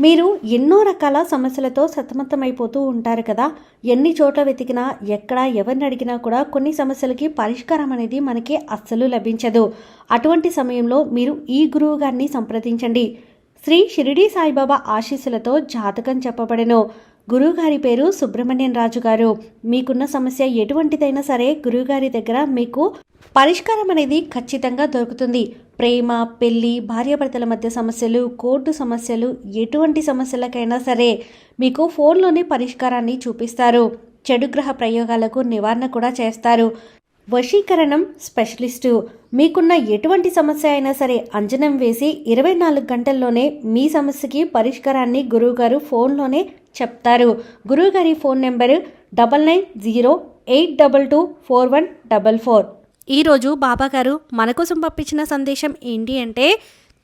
మీరు ఎన్నో రకాల సమస్యలతో సతమతమైపోతూ ఉంటారు కదా. ఎన్ని చోట్ల వెతికినా ఎక్కడ ఎవరిని అడిగినా కూడా కొన్ని సమస్యలకి పరిష్కారం అనేది మనకి అస్సలు లభించదు. అటువంటి సమయంలో మీరు ఈ గురువు గారిని సంప్రదించండి. శ్రీ షిరిడి సాయిబాబా ఆశీస్సులతో జాతకం చెప్పబడెను. గురువుగారి పేరు సుబ్రహ్మణ్యం రాజు గారు మీకున్న సమస్య ఎటువంటిదైనా సరే గురువుగారి దగ్గర మీకు పరిష్కారం అనేది ఖచ్చితంగా దొరుకుతుంది. ప్రేమ పెళ్ళి భార్యాభర్తల మధ్య సమస్యలు కోర్టు సమస్యలు ఎటువంటి సమస్యలకైనా సరే మీకు ఫోన్లోనే పరిష్కారాన్ని చూపిస్తారు. చెడు గ్రహ ప్రయోగాలకు నివారణ కూడా చేస్తారు. వశీకరణం స్పెషలిస్టు. మీకున్న ఎటువంటి సమస్య అయినా సరే అంజనం వేసి ఇరవై నాలుగు గంటల్లోనే మీ సమస్యకి పరిష్కారాన్ని గురువుగారు ఫోన్లోనే చెప్తారు. గురువుగారి phone number double nine zero eight double two four one double four. ఈరోజు బాబాగారు మన కోసం పంపించిన సందేశం ఏంటి అంటే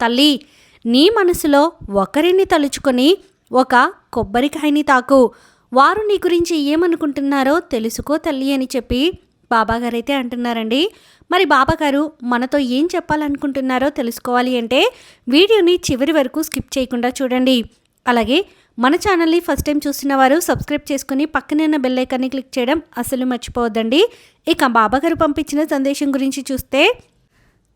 తల్లి నీ మనసులో ఒకరిని తలుచుకొని ఒక కొబ్బరికాయని తాకు. వారు నీ గురించి ఏమనుకుంటున్నారో తెలుసుకో తల్లి అని చెప్పి బాబాగారు అయితే అంటున్నారండి. మరి బాబాగారు మనతో ఏం చెప్పాలనుకుంటున్నారో తెలుసుకోవాలి అంటే వీడియోని చివరి వరకు స్కిప్ చేయకుండా చూడండి. అలాగే మన ఛానల్ని ఫస్ట్ టైం చూస్తున్న వారు సబ్స్క్రైబ్ చేసుకుని పక్కనే ఉన్న బెల్ ఐకాన్ని క్లిక్ చేయడం అసలు మర్చిపోవద్దండి. ఇక బాబాగారు పంపించిన సందేశం గురించి చూస్తే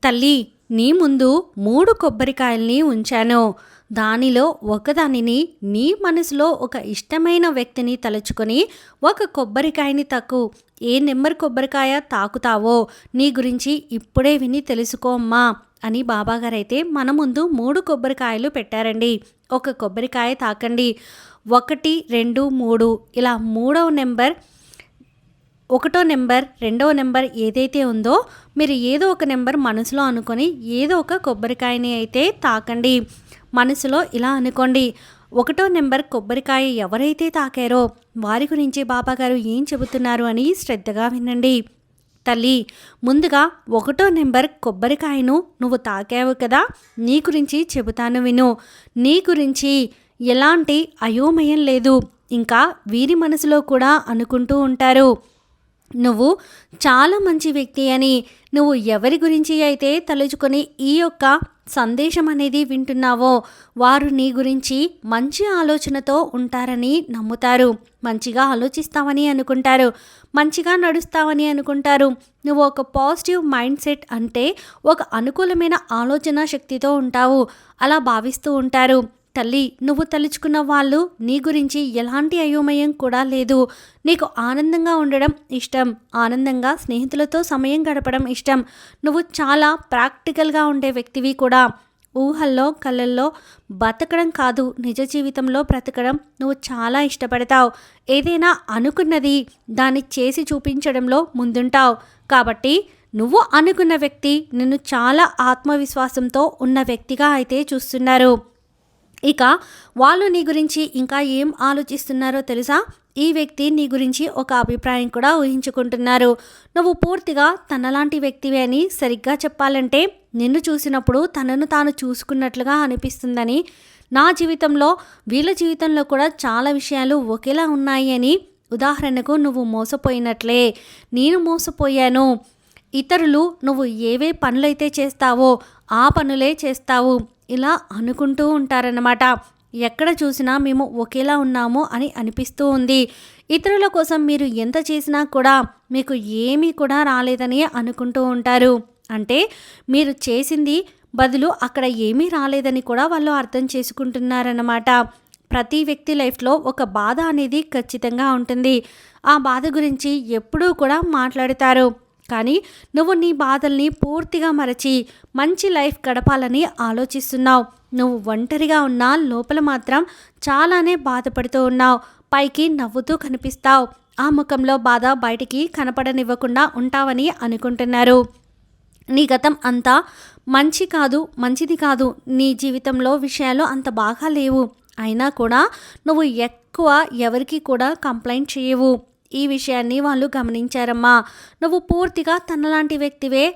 తల్లి నీ ముందు మూడు కొబ్బరికాయల్ని ఉంచాను. దానిలో ఒకదానిని నీ మనసులో ఒక ఇష్టమైన వ్యక్తిని తలుచుకొని ఒక కొబ్బరికాయని తక్కు. ఏ నెంబర్ కొబ్బరికాయ తాకుతావో నీ గురించి ఇప్పుడే విని తెలుసుకో అమ్మా అని బాబాగారైతే మన ముందు మూడు కొబ్బరికాయలు పెట్టారండి. ఒక కొబ్బరికాయ తాకండి. ఒకటి రెండు మూడు ఇలా మూడవ నెంబర్ ఒకటో నెంబర్ రెండవ నెంబర్ ఏదైతే ఉందో మీరు ఏదో ఒక నెంబర్ మనసులో అనుకొని ఏదో ఒక కొబ్బరికాయని అయితే తాకండి. మనసులో ఇలా అనుకోండి ఒకటో నెంబర్ కొబ్బరికాయ ఎవరైతే తాకారో వారి గురించి బాబాగారు ఏం చెబుతున్నారు అని శ్రద్ధగా వినండి. తల్లి ముందుగా ఒకటో నెంబర్ కొబ్బరికాయను నువ్వు తాకావు కదా నీ గురించి చెబుతాను విను. నీ గురించి ఎలాంటి అయోమయం లేదు ఇంకా వీరి మనసులో కూడా అనుకుంటూ ఉంటారు. నువ్వు చాలా మంచి వ్యక్తి అని నువ్వు ఎవరి గురించి అయితే తలుచుకొని ఈ యొక్క సందేశం అనేది వింటున్నావో వారు నీ గురించి మంచి ఆలోచనతో ఉంటారని నమ్ముతారు. మంచిగా ఆలోచిస్తావని అనుకుంటారు. మంచిగా నడుస్తావని అనుకుంటారు. నువ్వు ఒక పాజిటివ్ మైండ్ సెట్ అంటే ఒక అనుకూలమైన ఆలోచన శక్తితో ఉంటావు. అలా భావిస్తూ ఉంటారు. తల్లి నువ్వు తలుచుకున్న వాళ్ళు నీ గురించి ఎలాంటి అయోమయం కూడా లేదు. నీకు ఆనందంగా ఉండడం ఇష్టం. ఆనందంగా స్నేహితులతో సమయం గడపడం ఇష్టం. నువ్వు చాలా ప్రాక్టికల్గా ఉండే వ్యక్తివి కూడా. ఊహల్లో కళ్ళల్లో బతకడం కాదు. నిజ జీవితంలో బ్రతకడం నువ్వు చాలా ఇష్టపడతావు. ఏదైనా అనుకున్నది దాన్ని చేసి చూపించడంలో ముందుంటావు. కాబట్టి నువ్వు అనుకున్న వ్యక్తి నిన్ను చాలా ఆత్మవిశ్వాసంతో ఉన్న వ్యక్తిగా అయితే చూస్తున్నారు. ఇక వాళ్ళు నీ గురించి ఇంకా ఏం ఆలోచిస్తున్నారో తెలుసా? ఈ వ్యక్తి నీ గురించి ఒక అభిప్రాయం కూడా ఊహించుకుంటున్నారు. నువ్వు పూర్తిగా తనలాంటి వ్యక్తివే అని సరిగ్గా చెప్పాలంటే నిన్ను చూసినప్పుడు తనను తాను చూసుకున్నట్లుగా అనిపిస్తుందని నా జీవితంలో వీళ్ళ జీవితంలో కూడా చాలా విషయాలు ఒకేలా ఉన్నాయి అని ఉదాహరణకు నువ్వు మోసపోయినట్లే. నేను మోసపోయాను. ఇతరులు నువ్వు ఏవే పనులైతే చేస్తావో ఆ పనులే చేస్తావు. ఇలా అనుకుంటూ ఉంటారన్నమాట. ఎక్కడ చూసినా మేము ఒకేలా ఉన్నాము అని అనిపిస్తూ ఉంది. ఇతరుల కోసం మీరు ఎంత చేసినా కూడా మీకు ఏమీ కూడా రాలేదని అనుకుంటూ ఉంటారు. అంటే మీరు చేసింది బదులు అక్కడ ఏమీ రాలేదని కూడా వాళ్ళు అర్థం చేసుకుంటున్నారన్నమాట. ప్రతి వ్యక్తి లైఫ్లో ఒక బాధ అనేది ఖచ్చితంగా ఉంటుంది. ఆ బాధ గురించి ఎప్పుడూ కూడా మాట్లాడతారు. కానీ నువ్వు నీ బాధల్ని పూర్తిగా మరచి మంచి లైఫ్ గడపాలని ఆలోచిస్తున్నావు. నువ్వు ఒంటరిగా ఉన్నా లోపల మాత్రం చాలానే బాధపడుతూ ఉన్నావు. పైకి నవ్వుతూ కనిపిస్తావు. ఆ ముఖంలో బాధ బయటికి కనపడనివ్వకుండా ఉంటావని అనుకుంటున్నారు. నీ గతం అంతా మంచి కాదు మంచిది కాదు. నీ జీవితంలో విషయాలు అంత బాగా లేవు. అయినా కూడా నువ్వు ఎక్కువ ఎవరికి కూడా కంప్లైంట్ చేయవు. ఈ విషయాన్ని వాళ్ళు గమనించారమ్మా. నువ్వు పూర్తిగా తనలాంటి వ్యక్తివే.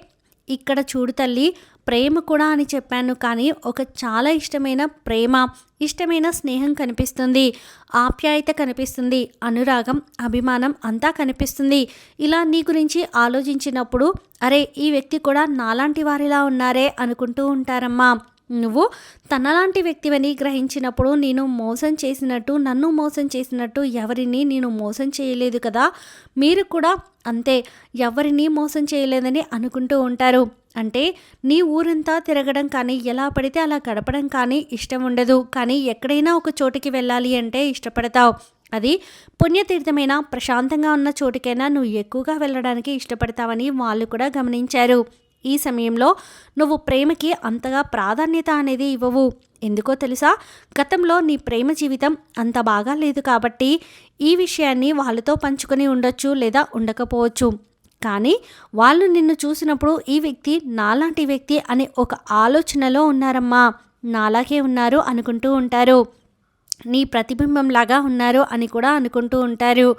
ఇక్కడ చూడు తల్లి ప్రేమ కూడా అని చెప్పాను కానీ ఒక చాలా ఇష్టమైన ప్రేమ ఇష్టమైన స్నేహం కనిపిస్తుంది. ఆప్యాయత కనిపిస్తుంది అనురాగం అభిమానం అంతా కనిపిస్తుంది. ఇలా నీ గురించి ఆలోచించినప్పుడు అరే ఈ వ్యక్తి కూడా నాలాంటి వారిలా ఉన్నారే అనుకుంటూ ఉంటారమ్మా. నువ్వు తనలాంటి వ్యక్తివని గ్రహించినప్పుడు నేను మోసం చేసినట్టు నన్ను మోసం చేసినట్టు ఎవరిని నేను మోసం చేయలేదు కదా? మీరు కూడా అంతే ఎవరిని మోసం చేయలేదని అనుకుంటూ ఉంటారు. అంటే నీ ఊరంతా తిరగడం కానీ ఎలా పడితే అలా గడపడం కానీ ఇష్టం ఉండదు. కానీ ఎక్కడైనా ఒక చోటికి వెళ్ళాలి అంటే ఇష్టపడతావు. అది పుణ్యతీర్థమైన ప్రశాంతంగా ఉన్న చోటికైనా నువ్వు ఎక్కువగా వెళ్ళడానికి ఇష్టపడతావని వాళ్ళు కూడా గమనించారు. ఈ సమయంలో నువ్వు ప్రేమకి అంతగా ప్రాధాన్యత అనేది ఇవ్వవు. ఎందుకో తెలుసా? గతంలో నీ ప్రేమ జీవితం అంత బాగా లేదు కాబట్టి ఈ విషయాన్ని వాళ్ళతో పంచుకొని ఉండొచ్చు లేదా ఉండకపోవచ్చు. కానీ వాళ్ళు నిన్ను చూసినప్పుడు ఈ వ్యక్తి నాలాంటి వ్యక్తి అనే ఒక ఆలోచనలో ఉన్నారమ్మా. నాలాగే ఉన్నారు అనుకుంటూ ఉంటారు. నీ ప్రతిబింబంలాగా ఉన్నారు అని కూడా అనుకుంటూ ఉంటారు.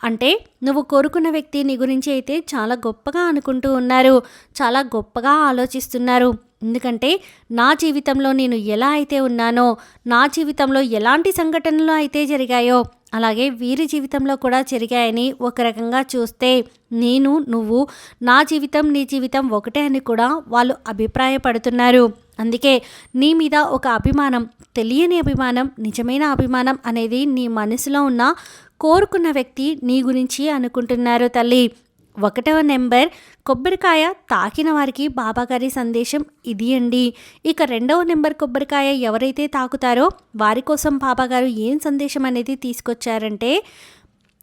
అంటే నువ్వు కోరుకున్న వ్యక్తి నీ గురించి అయితే చాలా గొప్పగా అనుకుంటూ ఉన్నారు చాలా గొప్పగా ఆలోచిస్తున్నారు. ఎందుకంటే నా జీవితంలో నేను ఎలా అయితే ఉన్నానో నా జీవితంలో ఎలాంటి సంఘటనలు అయితే జరిగాయో అలాగే వీరి జీవితంలో కూడా జరిగాయని ఒక రకంగా చూస్తే నేను నువ్వు నా జీవితం నీ జీవితం ఒకటే అని కూడా వాళ్ళు అభిప్రాయపడుతున్నారు. అందుకే నీ మీద ఒక అభిమానం తెలియని అభిమానం నిజమైన అభిమానం అనేది నీ మనసులో ఉన్న కోరుకున్న వ్యక్తి నీ గురించి అనుకుంటున్నారు తల్లి. ఒకటవ నెంబర్ కొబ్బరికాయ తాకిన వారికి బాబాగారి సందేశం ఇది అండి. ఇక రెండవ నెంబర్ కొబ్బరికాయ ఎవరైతే తాకుతారో వారి కోసం బాబాగారు ఏం సందేశం అనేది తీసుకొచ్చారంటే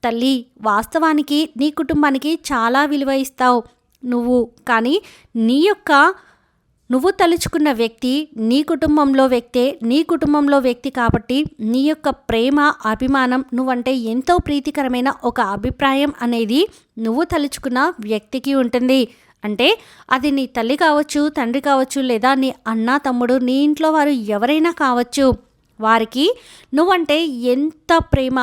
తల్లి వాస్తవానికి నీ కుటుంబానికి చాలా విలువ ఇస్తావు. నువ్వు కానీ నీ యొక్క నువ్వు తలుచుకున్న వ్యక్తి నీ కుటుంబంలో వ్యక్తే నీ కుటుంబంలో వ్యక్తి కాబట్టి నీ యొక్క ప్రేమ అభిమానం నువ్వంటే ఎంతో ప్రీతికరమైన ఒక అభిప్రాయం అనేది నువ్వు తలుచుకున్న వ్యక్తికి ఉంటుంది. అంటే అది నీ తల్లి కావచ్చు తండ్రి కావచ్చు లేదా నీ అన్న తమ్ముడు నీ ఇంట్లో వారు ఎవరైనా కావచ్చు. వారికి నువ్వంటే ఎంత ప్రేమ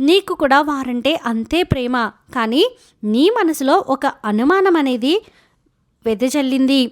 నీకు కూడా వారంటే అంతే ప్రేమ. కానీ నీ మనసులో ఒక అనుమానం అనేది వెదజల్లింది.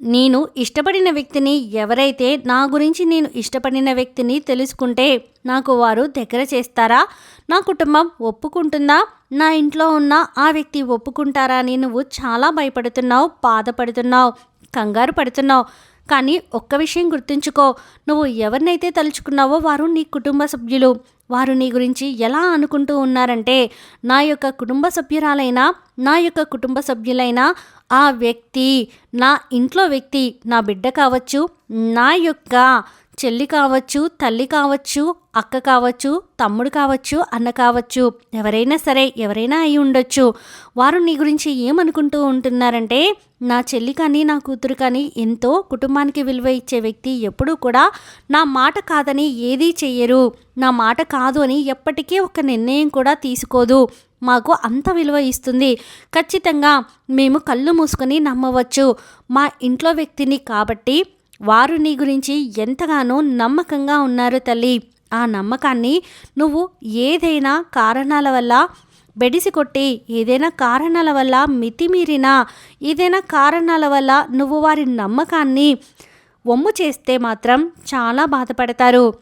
నేను ఇష్టపడిన వ్యక్తిని ఎవరైతే నా గురించి నేను ఇష్టపడిన వ్యక్తిని తెలుసుకుంటే నాకు వారు దగ్గర చేస్తారా? నా కుటుంబం ఒప్పుకుంటుందా? నా ఇంట్లో ఉన్న ఆ వ్యక్తి ఒప్పుకుంటారా అని నువ్వు చాలా భయపడుతున్నావు బాధపడుతున్నావు కంగారు పడుతున్నావు. కానీ ఒక్క విషయం గుర్తుంచుకో. నువ్వు ఎవరినైతే తలుచుకున్నావో వారు నీ కుటుంబ సభ్యులు. వారు నీ గురించి ఎలా అనుకుంటూ ఉన్నారంటే నా యొక్క కుటుంబ సభ్యురాలైనా నా యొక్క కుటుంబ సభ్యులైనా ఆ వ్యక్తి నా ఇంట్లో వ్యక్తి నా బిడ్డ కావచ్చు నా యొక్క చెల్లి కావచ్చు తల్లి కావచ్చు అక్క కావచ్చు తమ్ముడు కావచ్చు అన్న కావచ్చు ఎవరైనా సరే ఎవరైనా అయి ఉండొచ్చు. వారు నీ గురించి ఏమనుకుంటూ ఉంటున్నారంటే నా చెల్లి కానీ నా కూతురు కానీ ఎంతో కుటుంబానికి విలువ ఇచ్చే వ్యక్తి ఎప్పుడూ కూడా నా మాట కాదని ఏదీ చెయ్యరు. నా మాట కాదు అని ఎప్పటికీ ఒక నిర్ణయం కూడా తీసుకోదు. మాకు అంత విలువ ఇస్తుంది. ఖచ్చితంగా మేము కళ్ళు మూసుకొని నమ్మవచ్చు. మా ఇంట్లో వ్యక్తిని కాబట్టి వారు నీ గురించి ఎంతగానో నమ్మకంగా ఉన్నారు తల్లి. ఆ నమ్మకాన్ని నువ్వు ఏదైనా కారణాల వల్ల బెడిసి కొట్టి ఏదైనా కారణాల వల్ల మితిమీరిన ఏదైనా కారణాల వల్ల నువ్వు వారి నమ్మకాన్ని వమ్ము చేస్తే మాత్రం చాలా బాధపడతారు.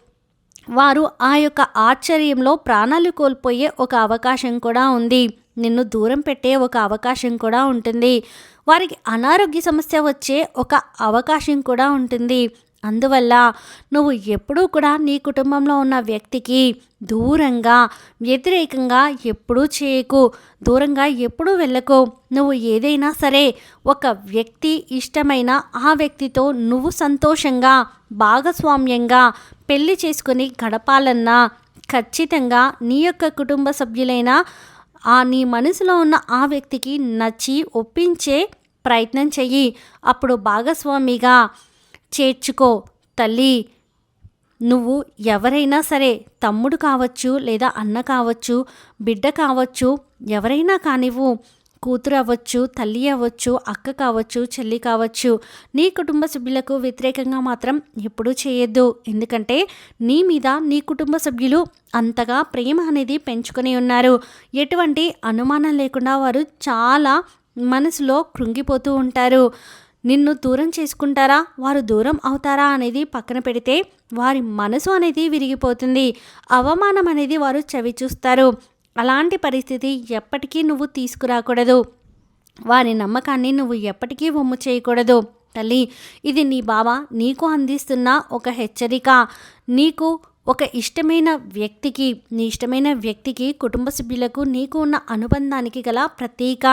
వారు ఆ యొక్క ఆశ్చర్యంలో ప్రాణాలు కోల్పోయే ఒక అవకాశం కూడా ఉంది. నిన్ను దూరం పెట్టే ఒక అవకాశం కూడా ఉంటుంది. వారికి అనారోగ్య సమస్య వచ్చే ఒక అవకాశం కూడా ఉంటుంది. అందువల్ల నువ్వు ఎప్పుడూ కూడా నీ కుటుంబంలో ఉన్న వ్యక్తికి దూరంగా వ్యతిరేకంగా ఎప్పుడూ చేయకు. దూరంగా ఎప్పుడూ వెళ్ళకు. నువ్వు ఏదైనా సరే ఒక వ్యక్తి ఇష్టమైన ఆ వ్యక్తితో నువ్వు సంతోషంగా భాగస్వామ్యంగా పెళ్ళి చేసుకొని గడపాలన్నా ఖచ్చితంగా నీ యొక్క కుటుంబ సభ్యులైన ఆ నీ మనసులో ఉన్న ఆ వ్యక్తికి నచ్చి ఒప్పించే ప్రయత్నం చెయ్యి. అప్పుడు భాగస్వామిగా చేర్చుకో. తల్లి నువ్వు ఎవరైనా సరే తమ్ముడు కావచ్చు లేదా అన్న కావచ్చు బిడ్డ కావచ్చు ఎవరైనా కానివ్వు. కూతురు అవ్వచ్చు తల్లి అవ్వచ్చు అక్క కావచ్చు చెల్లి కావచ్చు నీ కుటుంబ సభ్యులకు వ్యతిరేకంగా మాత్రం ఎప్పుడూ చేయొద్దు. ఎందుకంటే నీ మీద నీ కుటుంబ సభ్యులు అంతగా ప్రేమ అనేది పెంచుకొని ఉన్నారు. ఎటువంటి అనుమానం లేకుండా వారు చాలా మనసులో కృంగిపోతూ ఉంటారు. నిన్ను దూరం చేసుకుంటారా? వారు దూరం అవుతారా? అనేది పక్కన పెడితే వారి మనసు అనేది విరిగిపోతుంది. అవమానం అనేది వారు చవి చూస్తారు అలాంటి పరిస్థితి ఎప్పటికీ నువ్వు తీసుకురాకూడదు. వారి నమ్మకాన్ని నువ్వు ఎప్పటికీ వమ్ము చేయకూడదు. తల్లి ఇది నీ బావ నీకు అందిస్తున్న ఒక హెచ్చరిక. నీకు ఒక ఇష్టమైన వ్యక్తికి నీ ఇష్టమైన వ్యక్తికి కుటుంబ సభ్యులకు నీకు ఉన్న అనుబంధానికి గల ప్రతీక.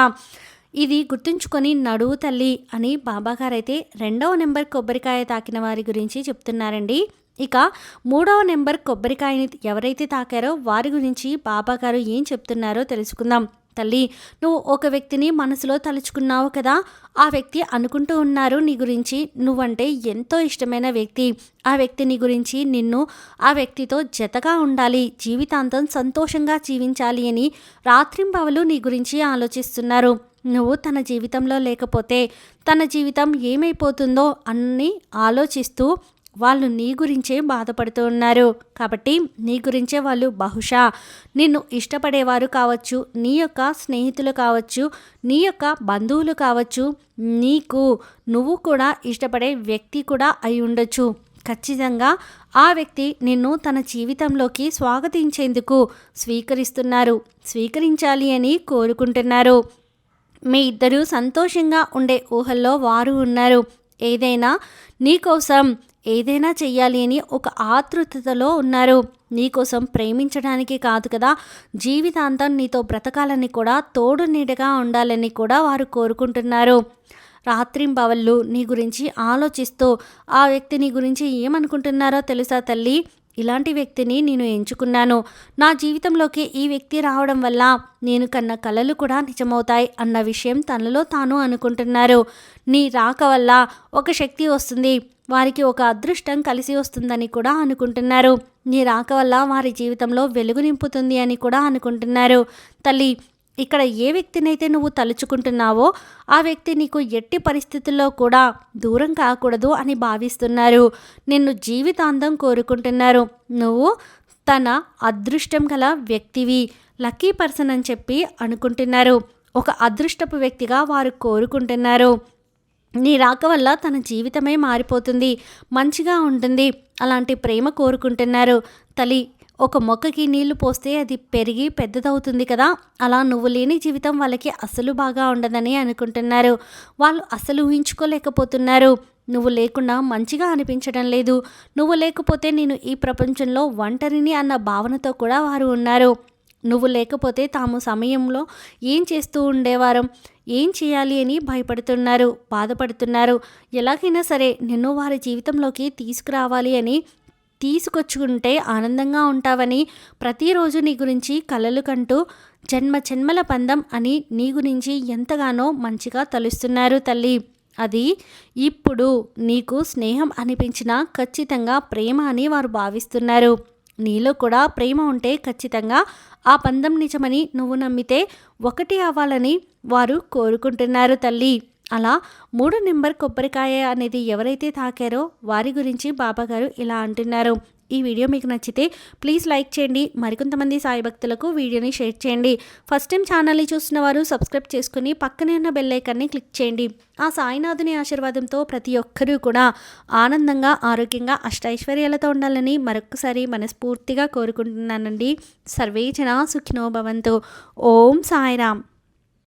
ఇది గుర్తుంచుకొని నడువు తల్లి అని బాబాగారైతే రెండవ నెంబర్ కొబ్బరికాయ తాకిన వారి గురించి చెప్తున్నారండి. ఇక మూడవ నెంబర్ కొబ్బరికాయని ఎవరైతే తాకారో వారి గురించి బాబాగారు ఏం చెప్తున్నారో తెలుసుకుందాం. తల్లి నువ్వు ఒక వ్యక్తిని మనసులో తలుచుకున్నావు కదా ఆ వ్యక్తి అనుకుంటూ ఉన్నారు నీ గురించి. నువ్వంటే ఎంతో ఇష్టమైన వ్యక్తి. ఆ వ్యక్తి నీ గురించి నిన్ను ఆ వ్యక్తితో జతగా ఉండాలి జీవితాంతం సంతోషంగా జీవించాలి అని రాత్రింబవలు నీ గురించి ఆలోచిస్తున్నారు. నువ్వు తన జీవితంలో లేకపోతే తన జీవితం ఏమైపోతుందో అన్ని ఆలోచిస్తూ వాళ్ళు నీ గురించే బాధపడుతూ ఉన్నారు. కాబట్టి నీ గురించే వాళ్ళు బహుశా నిన్ను ఇష్టపడేవారు కావచ్చు నీ యొక్క స్నేహితులు కావచ్చు నీ యొక్క బంధువులు కావచ్చు నీకు నువ్వు కూడా ఇష్టపడే వ్యక్తి కూడా అయి ఉండొచ్చు. ఖచ్చితంగా ఆ వ్యక్తి నిన్ను తన జీవితంలోకి స్వాగతించేందుకు స్వీకరిస్తున్నారు. స్వీకరించాలి అని కోరుకుంటున్నారు. మీ ఇద్దరూ సంతోషంగా ఉండే ఊహల్లో వారు ఉన్నారు. ఏదైనా నీకోసం ఏదైనా చెయ్యాలి అని ఒక ఆతృతలో ఉన్నారు. నీకోసం ప్రేమించడానికి కాదు కదా జీవితాంతం నీతో బ్రతకాలని కూడా తోడు నీడగా ఉండాలని కూడా వారు కోరుకుంటున్నారు. రాత్రింబవళ్ళు నీ గురించి ఆలోచిస్తూ ఆ వ్యక్తి నీ గురించి ఏమనుకుంటున్నారో తెలుసా తల్లి? ఇలాంటి వ్యక్తిని నేను ఎంచుకున్నాను. నా జీవితంలోకి ఈ వ్యక్తి రావడం వల్ల నేను కన్న కలలు కూడా నిజమవుతాయి అన్న విషయం తనలో తాను అనుకుంటున్నారు. నీ రాక వల్ల ఒక శక్తి వస్తుంది. వారికి ఒక అదృష్టం కలిసి వస్తుందని కూడా అనుకుంటున్నారు. నీ రాక వల్ల వారి జీవితంలో వెలుగు నింపుతుంది అని కూడా అనుకుంటున్నారు. తల్లి ఇక్కడ ఏ వ్యక్తినైతే నువ్వు తలుచుకుంటున్నావో ఆ వ్యక్తి నీకు ఎట్టి పరిస్థితుల్లో కూడా దూరం కాకూడదు అని భావిస్తున్నారు. నిన్ను జీవితాంతం కోరుకుంటున్నారు. నువ్వు తన అదృష్టం గల వ్యక్తివి. లక్కీ పర్సన్ అని చెప్పి అనుకుంటున్నారు. ఒక అదృష్టపు వ్యక్తిగా వారు కోరుకుంటున్నారు. నీ రాక వల్ల తన జీవితమే మారిపోతుంది మంచిగా ఉంటుంది అలాంటి ప్రేమ కోరుకుంటున్నారు. తల్లి ఒక మొక్కకి నీళ్ళు పోస్తే అది పెరిగి పెద్దదవుతుంది కదా అలా నువ్వు లేని జీవితం వాళ్ళకి అసలు బాగా ఉండదని అనుకుంటున్నారు. వాళ్ళు అసలు ఊహించుకోలేకపోతున్నారు. నువ్వు లేకుండా మంచిగా అనిపించడం లేదు. నువ్వు లేకపోతే నేను ఈ ప్రపంచంలో ఒంటరిని అన్న భావనతో కూడా వారు ఉన్నారు. నువ్వు లేకపోతే తాము సమయంలో ఏం చేస్తూ ఉండేవారం? ఏం చేయాలి అని భయపడుతున్నారు బాధపడుతున్నారు. ఎలాగైనా సరే నిన్ను వారి జీవితంలోకి తీసుకురావాలి అని తీసుకొచ్చుకుంటే ఆనందంగా ఉంటావని ప్రతిరోజు నీ గురించి కలలు కంటూ జన్మ జన్మల పందం అని నీ గురించి ఎంతగానో మంచిగా తలుస్తున్నారు తల్లి. అది ఇప్పుడు నీకు స్నేహం అనిపించినా ఖచ్చితంగా ప్రేమ అని వారు భావిస్తున్నారు. నీలో కూడా ప్రేమ ఉంటే ఖచ్చితంగా ఆ పందం నిజమని నువ్వు నమ్మితే ఒకటి అవ్వాలని వారు కోరుకుంటున్నారు తల్లి. అలా మూడు నెంబర్ కొబ్బరికాయ అనేది ఎవరైతే తాకారో వారి గురించి బాబాగారు ఇలా అంటున్నారు. ఈ వీడియో మీకు నచ్చితే ప్లీజ్ లైక్ చేయండి. మరికొంతమంది సాయి భక్తులకు వీడియోని షేర్ చేయండి. ఫస్ట్ టైం ఛానల్ని చూస్తున్న వారు సబ్స్క్రైబ్ చేసుకుని పక్కనే ఉన్న బెల్ ఐకాన్ని క్లిక్ చేయండి. ఆ సాయినాథుని ఆశీర్వాదంతో ప్రతి ఒక్కరూ కూడా ఆనందంగా ఆరోగ్యంగా అష్టైశ్వర్యాలతో ఉండాలని మరొకసారి మనస్ఫూర్తిగా కోరుకుంటున్నానండి. సర్వే జన సుఖినో భవంతు. ఓం సాయిరామ్.